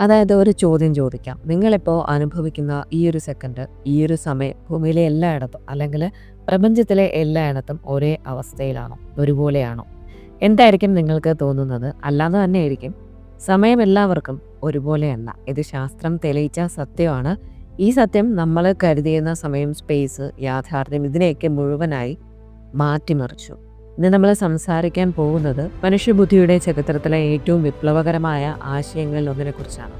അതായത് ഒരു ചോദ്യം ചോദിക്കാം. നിങ്ങളിപ്പോൾ അനുഭവിക്കുന്ന ഈ ഒരു സെക്കൻഡ് ഈ ഒരു സമയം ഭൂമിയിലെ എല്ലായിടത്തും അല്ലെങ്കിൽ പ്രപഞ്ചത്തിലെ എല്ലായിടത്തും ഒരേ അവസ്ഥയിലാണോ? ഒരുപോലെയാണോ? എന്തായിരിക്കും നിങ്ങൾക്ക് തോന്നുന്നത്? അല്ലാതെ തന്നെ ആയിരിക്കും സമയം എല്ലാവർക്കും ഒരുപോലെയല്ല ഇത് ശാസ്ത്രം തെളിയിച്ച സത്യമാണ്. ഈ സത്യം നമ്മൾ കരുതിയുന്ന സമയം സ്പേസ് യാഥാർത്ഥ്യം ഇതിനെയൊക്കെ മുഴുവനായി മാറ്റിമറിച്ചു. ഇന്ന് നമ്മൾ സംസാരിക്കാൻ പോകുന്നത് മനുഷ്യബുദ്ധിയുടെ ചരിത്രത്തിലെ ഏറ്റവും വിപ്ലവകരമായ ആശയങ്ങളിൽ ഒന്നിനെ കുറിച്ചാണ്.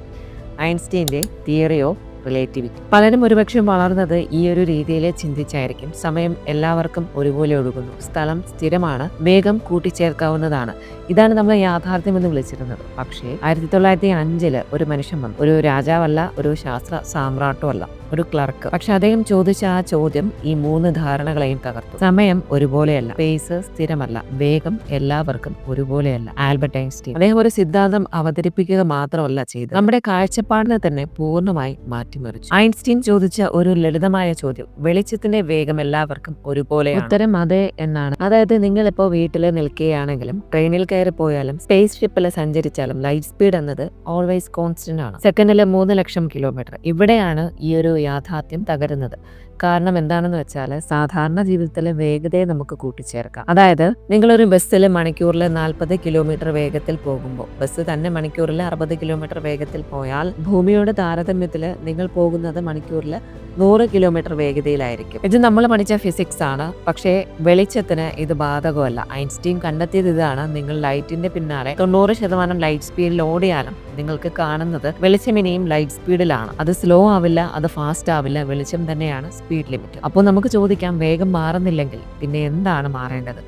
ഐൻസ്റ്റീന്റെ തിയറി ഓഫ് റിലേറ്റിവിറ്റി പലരും ഒരുപക്ഷെ വളർന്നത് ഈ ഒരു രീതിയിൽ ചിന്തിച്ചായിരിക്കും. സമയം എല്ലാവർക്കും ഒരുപോലെ ഒഴുകുന്നു. സ്ഥലം സ്ഥിരമാണ്. വേഗം കൂട്ടിച്ചേർക്കാവുന്നതാണ്. ഇതാണ് നമ്മൾ യാഥാർത്ഥ്യം എന്ന് വിളിച്ചിരുന്നത്. പക്ഷേ ആയിരത്തി തൊള്ളായിരത്തി അഞ്ചിൽ ഒരു മനുഷ്യൻ വന്നു. ഒരു രാജാവല്ല ഒരു ശാസ്ത്ര സാമ്രാട്ടുമല്ല ഒരു ക്ലർക്ക് പക്ഷെ അദ്ദേഹം ചോദിച്ച ആ ചോദ്യം ഈ മൂന്ന് ധാരണകളെയും തകർത്തു. സമയം ഒരുപോലെയല്ല. സ്പേസ് സ്ഥിരമല്ല. വേഗം എല്ലാവർക്കും ഒരുപോലെയല്ല. Albert Einstein. അദ്ദേഹം ഒരു സിദ്ധാന്തം അവതരിപ്പിക്കുക മാത്രമല്ല ചെയ്തത്. നമ്മുടെ കാഴ്ചപ്പാടിനെ തന്നെ പൂർണമായി മാറ്റിമറിച്ചു ഐൻസ്റ്റീൻ ചോദിച്ച ഒരു ലളിതമായ ചോദ്യം. വെളിച്ചത്തിന്റെ വേഗം എല്ലാവർക്കും ഒരുപോലെ ഉത്തരം അതെ എന്നാണ്. അതായത് നിങ്ങൾ ഇപ്പോൾ വീട്ടിൽ നിൽക്കുകയാണെങ്കിലും ട്രെയിനിൽ കയറി പോയാലും സ്പേസ് ഷിപ്പിൽ സഞ്ചരിച്ചാലും ലൈറ്റ് സ്പീഡ് എന്നത് ഓൾവേസ് കോൺസ്റ്റന്റ് ആണ്. സെക്കൻഡിൽ മൂന്ന് ലക്ഷം കിലോമീറ്റർ. ഇവിടെയാണ് ഈ ഒരു യാഥാർത്ഥ്യം തകരുന്നത്. കാരണം എന്താണെന്ന് വെച്ചാൽ സാധാരണ ജീവിതത്തിലെ വേഗതയെ നമുക്ക് കൂട്ടിച്ചേർക്കാം. അതായത് നിങ്ങളൊരു ബസ്സിൽ മണിക്കൂറിൽ നാൽപ്പത് കിലോമീറ്റർ വേഗത്തിൽ പോകുമ്പോൾ ബസ് തന്നെ മണിക്കൂറിൽ അറുപത് കിലോമീറ്റർ വേഗത്തിൽ പോയാൽ ഭൂമിയുടെ താരതമ്യത്തിൽ നിങ്ങൾ പോകുന്നത് മണിക്കൂറിൽ നൂറ് കിലോമീറ്റർ വേഗതയിലായിരിക്കും. ഇത് നമ്മൾ പഠിച്ച ഫിസിക്സ് ആണ്. പക്ഷേ വെളിച്ചത്തിന് ഇത് ബാധകമല്ല. ഐൻസ്റ്റീൻ കണ്ടെത്തിയത് ഇതാണ്. നിങ്ങൾ ലൈറ്റിന്റെ പിന്നാലെ തൊണ്ണൂറ് ശതമാനം ലൈറ്റ് സ്പീഡിൽ ഓടിയാലും നിങ്ങൾക്ക് കാണുന്നത് വെളിച്ചം ഇനിയും ലൈറ്റ് സ്പീഡിലാണ് അത് സ്ലോ ആവില്ല അത് ഫാസ്റ്റ് ആവില്ല. വെളിച്ചം തന്നെയാണ് സ്പീഡ് ലിമിറ്റ് അപ്പോൾ നമുക്ക് ചോദിക്കാം വേഗം മാറുന്നില്ലെങ്കിൽ പിന്നെ എന്താണ് മാറേണ്ടത്?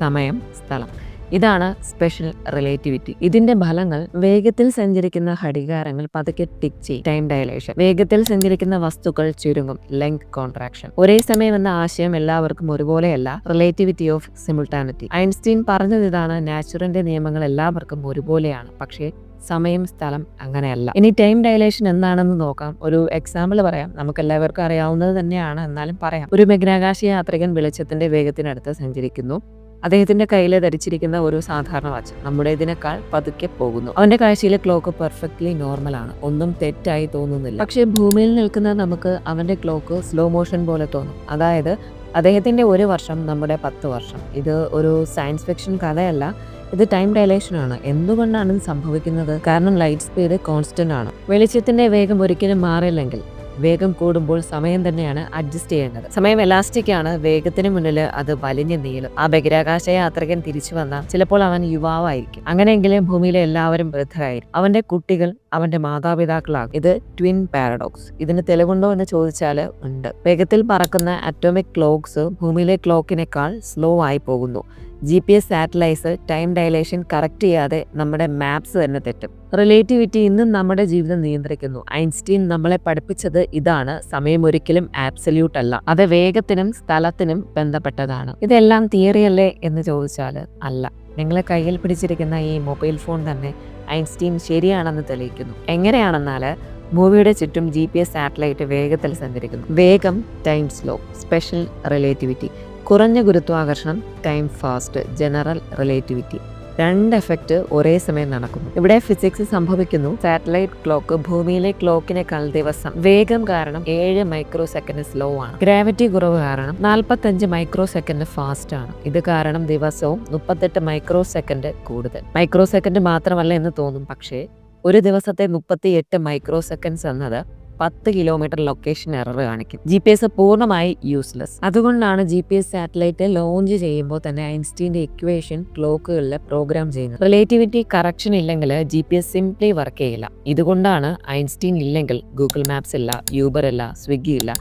സമയം സ്ഥലം. ഇതാണ് സ്പെഷ്യൽ റിലേറ്റിവിറ്റി ഇതിന്റെ ഫലങ്ങൾ വേഗത്തിൽ സഞ്ചരിക്കുന്ന ഘടികാരങ്ങൾ പതുക്കെ ടിക് ചെയ്യും. ടൈം ഡയലേഷൻ വേഗത്തിൽ സഞ്ചരിക്കുന്ന വസ്തുക്കൾ ചുരുങ്ങും. ലെങ്ത് കോൺട്രാക്ഷൻ ഒരേ സമയം എന്ന ആശയം എല്ലാവർക്കും ഒരുപോലെയല്ല. റിലേറ്റിവിറ്റി ഓഫ് സിമിൾട്ടാനിറ്റി ഐൻസ്റ്റീൻ പറഞ്ഞത് ഇതാണ്. നാച്ചുറലിന്റെ നിയമങ്ങൾ എല്ലാവർക്കും ഒരുപോലെയാണ്. പക്ഷേ സമയം സ്ഥലം അങ്ങനെയല്ല. ഇനി ടൈം ഡയലേഷൻ എന്താണെന്ന് നോക്കാം. ഒരു എക്സാമ്പിൾ പറയാം. നമുക്ക് എല്ലാവർക്കും അറിയാവുന്നത് തന്നെയാണ്. എന്നാലും പറയാം. ഒരു ബഹിരാകാശ യാത്രികൻ വെളിച്ചത്തിന്റെ വേഗത്തിനടുത്ത് സഞ്ചരിക്കുന്നു. അദ്ദേഹത്തിന്റെ കയ്യിൽ ധരിച്ചിരിക്കുന്ന ഒരു സാധാരണ വാച്ച് നമ്മുടെ ഇതിനേക്കാൾ പതുക്കെ പോകുന്നു. അവന്റെ കാഴ്ചയിൽ ക്ലോക്ക് പെർഫെക്റ്റ്ലി നോർമൽ ആണ്. ഒന്നും തെറ്റായി തോന്നുന്നില്ല. പക്ഷേ ഭൂമിയിൽ നിൽക്കുന്ന നമുക്ക് അവന്റെ ക്ലോക്ക് സ്ലോ മോഷൻ പോലെ തോന്നും. അതായത് അദ്ദേഹത്തിന്റെ ഒരു വർഷം നമ്മുടെ പത്ത് വർഷം. ഇത് ഒരു സയൻസ് ഫിക്ഷൻ കഥയല്ല ഇത് ടൈം ഡയലേഷൻ ആണ്. എന്തുകൊണ്ടാണ് ഇത് സംഭവിക്കുന്നത്? കാരണം ലൈറ്റ് സ്പീഡ് കോൺസ്റ്റന്റ് ആണ്. വെളിച്ചത്തിന്റെ വേഗം ഒരിക്കലും മാറില്ലെങ്കിൽ വേഗം കൂടുമ്പോൾ സമയം തന്നെയാണ് അഡ്ജസ്റ്റ് ചെയ്യേണ്ടത്. സമയം എലാസ്റ്റിക് ആണ്. വേഗത്തിന് മുന്നിൽ അത് വലിഞ്ഞു നീളും. ആ ബഹിരാകാശ യാത്രികൻ തിരിച്ചു വന്നാൽ ചിലപ്പോൾ അവൻ യുവാവായിരിക്കും. അങ്ങനെയെങ്കിലും ഭൂമിയിലെ എല്ലാവരും വൃദ്ധരായിരിക്കും. അവന്റെ കുട്ടികൾ അവന്റെ മാതാപിതാക്കളാകും. ഇത് ട്വിൻ പാരഡോക്സ് ഇതിന് തെളിവുണ്ടോ എന്ന് ചോദിച്ചാൽ ഉണ്ട്. വേഗത്തിൽ പറക്കുന്ന അറ്റോമിക് ക്ലോക്സ് ഭൂമിയിലെ ക്ലോക്കിനേക്കാൾ സ്ലോ ആയി പോകുന്നു. G P S satellites time dilation correct ചെയ്യാതെ നമ്മുടെ മാപ്സ് തന്നെ തെറ്റും. റിലേറ്റിവിറ്റി ഇന്നും നമ്മുടെ ജീവിതം നിയന്ത്രിക്കുന്നു. ഐൻസ്റ്റീൻ നമ്മളെ പഠിപ്പിച്ചത് ഇതാണ്. സമയം ഒരിക്കലും ആബ്സല്യൂട്ട് അല്ല. അത് വേഗത്തിനും സ്ഥലത്തിനും ബന്ധപ്പെട്ടതാണ്. ഇതെല്ലാം തിയറിയല്ലേ എന്ന് ചോദിച്ചാൽ അല്ല. നിങ്ങളെ കയ്യിൽ പിടിച്ചിരിക്കുന്ന ഈ മൊബൈൽ ഫോൺ തന്നെ ഐൻസ്റ്റീൻ ശരിയാണെന്ന് തെളിയിക്കുന്നു. എങ്ങനെയാണെന്നാൽ ഭൂമിയുടെ ചുറ്റും ജി പി എസ് സാറ്റലൈറ്റ് വേഗത്തിൽ സഞ്ചരിക്കുന്നു. വേഗം ടൈം സ്ലോ സ്പെഷ്യൽ റിലേറ്റിവിറ്റി കുറഞ്ഞ ഗുരുത്വാകർഷണം ടൈം ഫാസ്റ്റ് ജനറൽ റിലേറ്റിവിറ്റി രണ്ട് എഫക്റ്റ് ഒരേ സമയം നടക്കുന്നു. ഇവിടെ ഫിസിക്സ് സംഭവിക്കുന്നു. സാറ്റലൈറ്റ് ക്ലോക്ക് ഭൂമിയിലെ ക്ലോക്കിനേക്കാൾ ദിവസം വേഗം കാരണം ഏഴ് മൈക്രോ സെക്കൻഡ് സ്ലോ ആണ്. ഗ്രാവിറ്റി കുറവ് കാരണം നാൽപ്പത്തഞ്ച് മൈക്രോ സെക്കൻഡ് ഫാസ്റ്റ് ആണ്. ഇത് കാരണം ദിവസവും മുപ്പത്തെട്ട് മൈക്രോ സെക്കൻഡ് കൂടുതൽ. മൈക്രോ സെക്കൻഡ് മാത്രമല്ല എന്ന് തോന്നും. പക്ഷേ ഒരു ദിവസത്തെ മുപ്പത്തി എട്ട് മൈക്രോ സെക്കൻഡ്സ് എന്നത് പത്ത് കിലോമീറ്റർ ലൊക്കേഷൻ എറർ കാണിക്കും. ജി പി എസ് പൂർണമായി യൂസ്ലെസ് അതുകൊണ്ടാണ് G P S satellite launch ചെയ്യുമ്പോൾ തന്നെ ഐൻസ്റ്റീന്റെ ഇക്വേഷൻ ക്ലോക്കുകളിൽ പ്രോഗ്രാം ചെയ്യുന്നത്. റിലേറ്റിവിറ്റി കറക്ഷൻ ഇല്ലെങ്കിൽ G P S simply work ചെയ്യില്ല. ഇതുകൊണ്ടാണ് ഐൻസ്റ്റീൻ ഇല്ലെങ്കിൽ ഗൂഗിൾ മാപ്സ് ഇല്ല യൂബർ ഇല്ല സ്വിഗ്ഗി ഇല്ല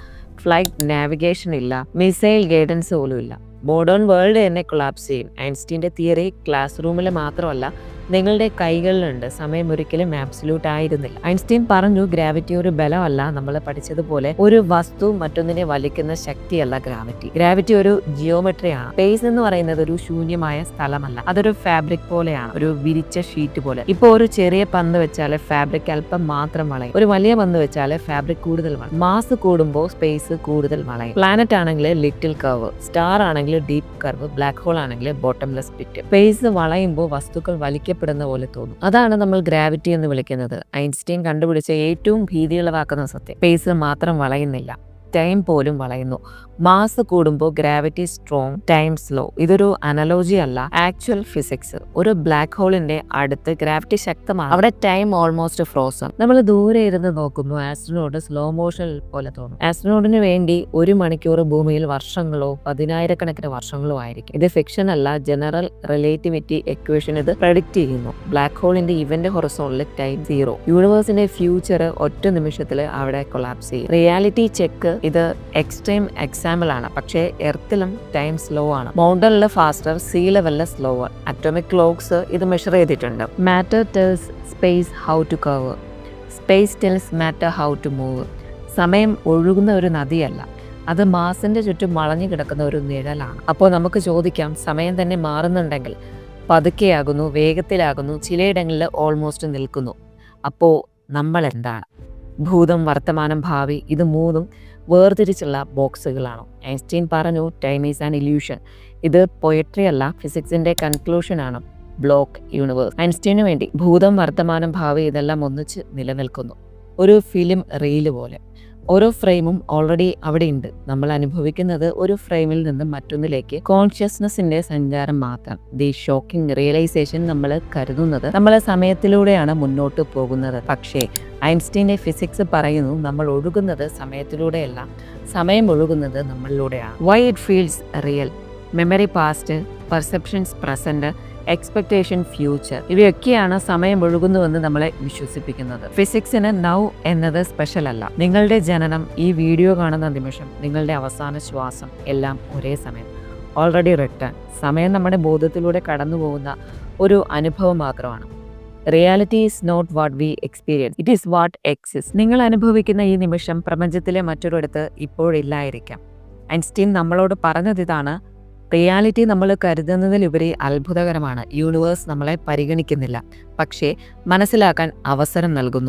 ഫ്ലൈറ്റ് നാവിഗേഷൻ ഇല്ല മിസൈൽ ഗൈഡൻസ് പോലും ഇല്ല. മോഡേൺ വേൾഡ് തന്നെ കൊളാപ്സ് ചെയ്യും. ഐൻസ്റ്റീന്റെ തിയറി ക്ലാസ് റൂമിൽ മാത്രമല്ല നിങ്ങളുടെ കൈകളിലുണ്ട്. സമയം ഒരിക്കലും ആബ്സല്യൂട്ട് ആയിരുന്നില്ല. ഐൻസ്റ്റീൻ പറഞ്ഞു ഗ്രാവിറ്റി ഒരു ബലമല്ല. നമ്മൾ പഠിച്ചതുപോലെ ഒരു വസ്തു മറ്റൊന്നിനെ വലിക്കുന്ന ശക്തിയല്ല ഗ്രാവിറ്റി ഗ്രാവിറ്റി ഒരു ജിയോമെട്രിയാണ് സ്പേസ് എന്ന് പറയുന്നത് ഒരു ശൂന്യമായ സ്ഥലമല്ല. അതൊരു ഫാബ്രിക് പോലെയാണ്. ഒരു വിരിച്ച ഷീറ്റ് പോലെ. ഇപ്പോൾ ഒരു ചെറിയ പന്ത് വെച്ചാൽ ഫാബ്രിക് അല്പം മാത്രം വളയും. ഒരു വലിയ പന്ത് വെച്ചാൽ ഫാബ്രിക് കൂടുതൽ വളയും. മാസ് കൂടുമ്പോൾ സ്പേസ് കൂടുതൽ വളയും. പ്ലാനറ്റ് ആണെങ്കിൽ ലിറ്റിൽ കർവ് സ്റ്റാർ ആണെങ്കിൽ ഡീപ് കർവ് ബ്ലാക്ക് ഹോൾ ആണെങ്കിൽ ബോട്ടംലെസ് പിറ്റ് സ്പേസ് വളയുമ്പോൾ വസ്തുക്കൾ വലിക്ക വലിക്കപ്പെടുന്ന പോലെ തോന്നും. അതാണ് നമ്മൾ ഗ്രാവിറ്റി എന്ന് വിളിക്കുന്നത്. ഐൻസ്റ്റീൻ കണ്ടുപിടിച്ച ഏറ്റവും ഭീതിയുളവാക്കുന്ന സത്യം. സ്പേസ് മാത്രം വളയുന്നില്ല. ടൈം പോലും വളയുന്നു. മാസ് കൂടുമ്പോൾ ഗ്രാവിറ്റി സ്ട്രോങ് ടൈം സ്ലോ ഇതൊരു അനലോജി അല്ല ആക്ച്വൽ ഫിസിക്സ് ഒരു ബ്ലാക്ക് ഹോളിന്റെ അടുത്ത് ഗ്രാവിറ്റി ശക്തമാണ്. അവിടെ ടൈം ഓൾമോസ്റ്റ് ഫ്രോസൺ നമ്മൾ ദൂരെ ഇരുന്ന് നോക്കുമ്പോൾ ആസ്ട്രോനോട്ട് സ്ലോ മോഷൻ പോലെ തോന്നും. ആസ്ട്രോനോട്ടിന് വേണ്ടി ഒരു മണിക്കൂർ ഭൂമിയിൽ വർഷങ്ങളോ പതിനായിരക്കണക്കിന് വർഷങ്ങളോ ആയിരിക്കും. ഇത് ഫിക്ഷൻ അല്ല ജനറൽ റിലേറ്റിവിറ്റി എക്വേഷൻ ഇത് പ്രഡിക്റ്റ് ചെയ്യുന്നു. ബ്ലാക്ക് ഹോളിന്റെ ഇവന്റ് ഹൊറസോണിൽ ടൈം സീറോ യൂണിവേഴ്സിന്റെ ഫ്യൂച്ചർ ഒറ്റ നിമിഷത്തിൽ അവിടെ കൊളാപ്സ് ചെയ്യും. റിയാലിറ്റി ചെക്ക് ഇത് എക്സ്ട്രീം എക്സാമ്പിൾ ആണ്. പക്ഷേ എർത്തിലും ടൈം സ്ലോ ആണ്. മൗണ്ടനിൽ ഫാസ്റ്റർ സീ ലെവലിൽ സ്ലോവർ അറ്റോമിക് ക്ലോക്സ് ഇത് മെഷർ ചെയ്തിട്ടുണ്ട്. Matter tells space how to curve space tells matter how to move സമയം ഒഴുകുന്ന ഒരു നദിയല്ല. അത് മാസിന്റെ ചുറ്റും വളഞ്ഞു കിടക്കുന്ന ഒരു നിഴലാണ്. അപ്പോൾ നമുക്ക് ചോദിക്കാം സമയം തന്നെ മാറുന്നുണ്ടെങ്കിൽ പതുക്കെയാകുന്നു വേഗത്തിലാകുന്നു ചിലയിടങ്ങളിൽ ഓൾമോസ്റ്റ് നിൽക്കുന്നു. അപ്പോൾ നമ്മൾ എന്താണ്? ഭൂതം വർത്തമാനം ഭാവി ഇത് മൂന്നും വേർതിരിച്ചുള്ള ബോക്സുകളാണോ? ഐൻസ്റ്റീൻ പറഞ്ഞു ടൈം ഈസ് ആൻ ഇല്യൂഷൻ ഇത് പൊയട്രി അല്ല ഫിസിക്സിന്റെ കൺക്ലൂഷൻ ആണ്. ബ്ലോക്ക് യൂണിവേഴ്സ് ഐൻസ്റ്റീനു വേണ്ടി ഭൂതം വർത്തമാനം ഭാവി ഇതെല്ലാം ഒന്നിച്ച് നിലനിൽക്കുന്നു. ഒരു ഫിലിം റീൽ പോലെ. ഓരോ ഫ്രെയിമും ഓൾറെഡി അവിടെ ഉണ്ട് നമ്മൾ അനുഭവിക്കുന്നത് ഒരു ഫ്രെയിമിൽ നിന്ന് മറ്റൊന്നിലേക്ക് കോൺഷ്യസ്നെസ്സിന്റെ സഞ്ചാരം മാത്രം. ദി ഷോക്കിംഗ് റിയലൈസേഷൻ നമ്മൾ കരുതുന്നത് നമ്മൾ സമയത്തിലൂടെയാണ് മുന്നോട്ട് പോകുന്നത്. പക്ഷേ ഐൻസ്റ്റീന്റെ ഫിസിക്സ് പറയുന്നു നമ്മൾ ഒഴുകുന്നത് സമയത്തിലൂടെയല്ല സമയം ഒഴുകുന്നത് നമ്മളിലൂടെയാണ്. Why it feels real memory past perceptions present expectation future ഇവയൊക്കെയാണ് സമയം ഒഴുകുന്നുവെന്ന് നമ്മളെ വിശ്വസിപ്പിക്കുന്നത്. ഫിസിക്സിന് നൗ എന്നത് സ്പെഷ്യൽ അല്ല. നിങ്ങളുടെ ജനനം ഈ വീഡിയോ കാണുന്ന നിമിഷം നിങ്ങളുടെ അവസാന ശ്വാസം എല്ലാം ഒരേ സമയം. ഓൾറെഡി റിട്ടേൺ സമയം നമ്മുടെ ബോധത്തിലൂടെ കടന്നു പോകുന്ന ഒരു അനുഭവം മാത്രമാണ്. Reality is not what we experience it is what exist നിങ്ങൾ അനുഭവിക്കുന്ന ഈ നിമിഷം പ്രപഞ്ചത്തിലെ മറ്റൊരിടത്ത് ഇപ്പോഴില്ലായിരിക്കാം. ഐൻസ്റ്റീൻ നമ്മളോട് പറഞ്ഞത് ഇതാണ് റിയാലിറ്റി നമ്മൾ കരുതുന്നതിലുപരി അത്ഭുതകരമാണ്. യൂണിവേഴ്സ് നമ്മളെ പരിഗണിക്കുന്നില്ല. പക്ഷേ മനസ്സിലാക്കാൻ അവസരം നൽകുന്നു.